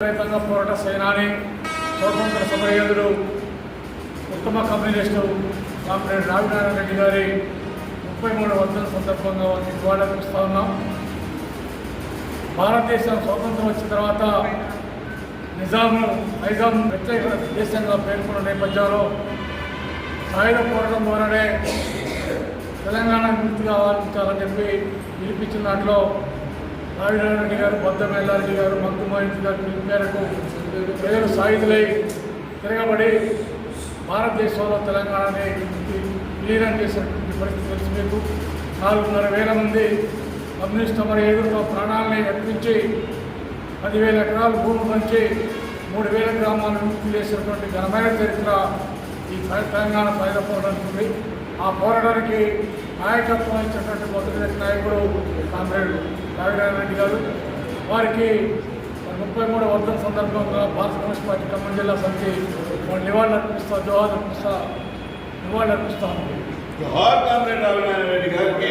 రైతాంగ పోరాట సేనాని స్వతంత్ర సమరయోధుడు ఉత్తమ కమ్యూనిస్టు కామ్రేడ్ రావినారాయణ రెడ్డి గారి ముప్పై మూడవ వర్షాల సందర్భంగా వారికి నివాళులర్పిస్తూ ఉన్నాం. భారతదేశం స్వాతంత్రం వచ్చిన తర్వాత నిజాంను నైజాం ప్రత్యేక దేశంగా పేర్కొన్న నేపథ్యంలో సాయుధ పోరాటం ద్వారానే తెలంగాణ విముక్తి కావాలని చెప్పి పిలిపించిన దాంట్లో రావినారాయణ గారు బద్దం ఎల్లారెడ్డి గారు మగ్గుమాయించి గారు పిలుపు మేరకు ప్రజలు సాయుధులై తిరగబడి భారతదేశంలో తెలంగాణని విలీనం చేసినటువంటి పరిస్థితి తెలుసు మీకు. నాలుగున్నర వేల మంది కమ్యూనిస్ట్ మరి ఎదురుతో ప్రాణాలని అర్పించి పదివేల ఎకరాలు భూమి పంచి మూడు వేల గ్రామాలను విముక్తి చేసినటువంటి ఘనమైన చరిత్ర ఈ తెలంగాణ సాయుధ పోరాటానికి ఉంది. ఆ పోరాటానికి నాయకత్వం ఇచ్చినటువంటి మొదటి నాయకుడు కామ్రేడ్ రావినారాయణ రెడ్డి గారు. వారికి ముప్పై మూడవ వర్ధన సందర్భంగా భారత కమ్యూనిస్ట్ పార్టీ ఖమ్మం జిల్లా సమితి వారు నివాళులు అర్పిస్తా జోహార్ అర్పిస్తా నివాళులు అర్పిస్తా జోహార్ కామ్రేడ్ రావినారాయణ రెడ్డి గారికి